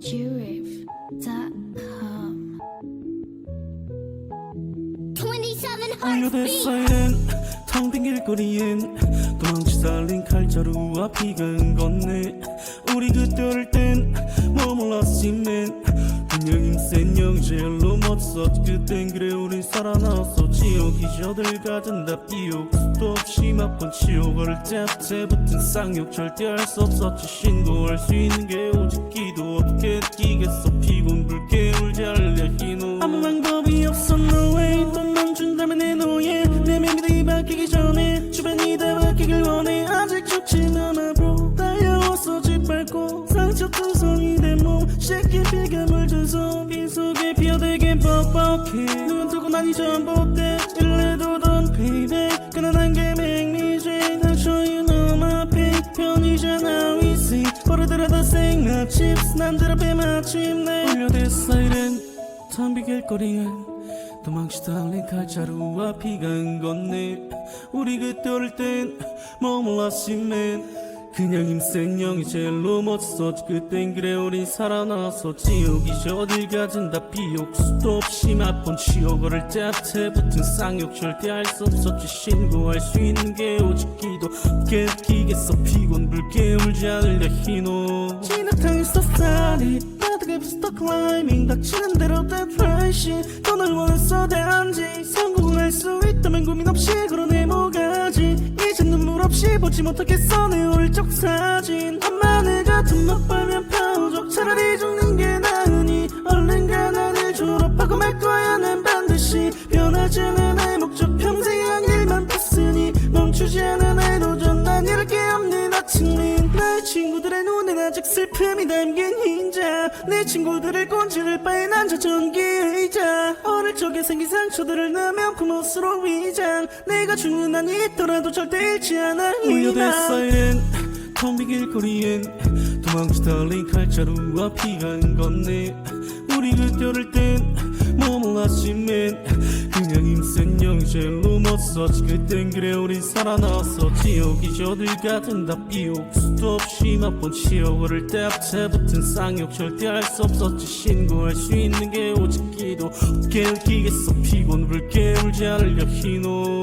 Jurif.com. 27 올려대 heartbeat. 사이렌 텅빈 길거리엔 도망치 달린 칼자루와 피가 흥건네 우리 그때 어릴 땐뭐 몰랐지만 센 영재로 멋섰 그땐 그래 우린 살아나왔어 지옥이 저들 가진다 비옥. 수도 없이 맛본 치욕 어릴 때부터붙은 쌍욕 절대 할 수 없었지. 신고할 수 있는 게 오직 기도 어떻게 끼겠어. 피곤 불게 울지 않려 희노. 아무 방법이 없어 no way 돈만 준다면 내 노예. 내 맘이 바뀌기 전에 주변이 다 바뀌길 원해. 아직 죽지는 않아 bro 달려와서 짓밟고 상처 투성이 된몸. 새끼 뻑뻑해 눈 뜨고 나니 전봇대 일래도 던 payback 가난한 게 make me dream I'll show you know my pain 편이잖아 we see 버릇들어다 생각 chips 남들 앞에 마침내. 올려대 사이렌 텅비 길거리에 도망치 달린 칼자루와 피가 흥건네 우리 그때 어릴 땐뭐 몰랐지만 그냥 힘센 영이 제일로 멋졌었지 그땐 그래 우린 살아나서 지옥이 어딜 가진 다. 비옥 수도 없이 맛본 치욕 어릴 때부터붙은 쌍욕 절대 할 수 없었지. 신고할 수 있는 게 오직 기도 어깨 끼겠어. 피곤 불게 울지 않으려 희노. 진흙탕에 스타리 바닥에 부스터 클라이밍 닥치는 대로 데프레시 돈을 원했어 단지 성공을 할수 있다면 고민 없이 눈물 없이 보지 못하겠어 내 어릴 적 사진. 엄마네 같은 못 벌면 파우족 차라리 죽는 게 나으니 얼른 가난을 졸업하고 말 거야 난 반드시. 변하지 않은 나의 목적 평생 한 일만 봤으니. 멈추지 않은 나의 도전 난 이럴 게 없는 아침인 나의 친구들의 눈엔 아직 슬픔이 담긴 흰자. 내 친구들을 꼰지를 바에 난저 전기 의자. 어릴 적에 생긴 상처들을 내 명품 옷으로 위장 내가 죽는 한이 있더라도 절대 잃지 않아 울려대 사이렌 텅빈 길거리엔 도망치 달린 칼자루와 피가 흥건네. 우리 그때 어릴 땐뭐 몰랐지만 그냥 영이 제일로 멋졌지 그땐 그래 우린 살아나왔어 지옥이 저들 같은 다 비옥 수도 없이 맛본 치욕 어릴 때부터붙은 쌍욕 절대 할 수 없었지. 신고할 수 있는 게 오직 기도. 어깨를 끼겠어. 피곤 불게 울지 않으려 희노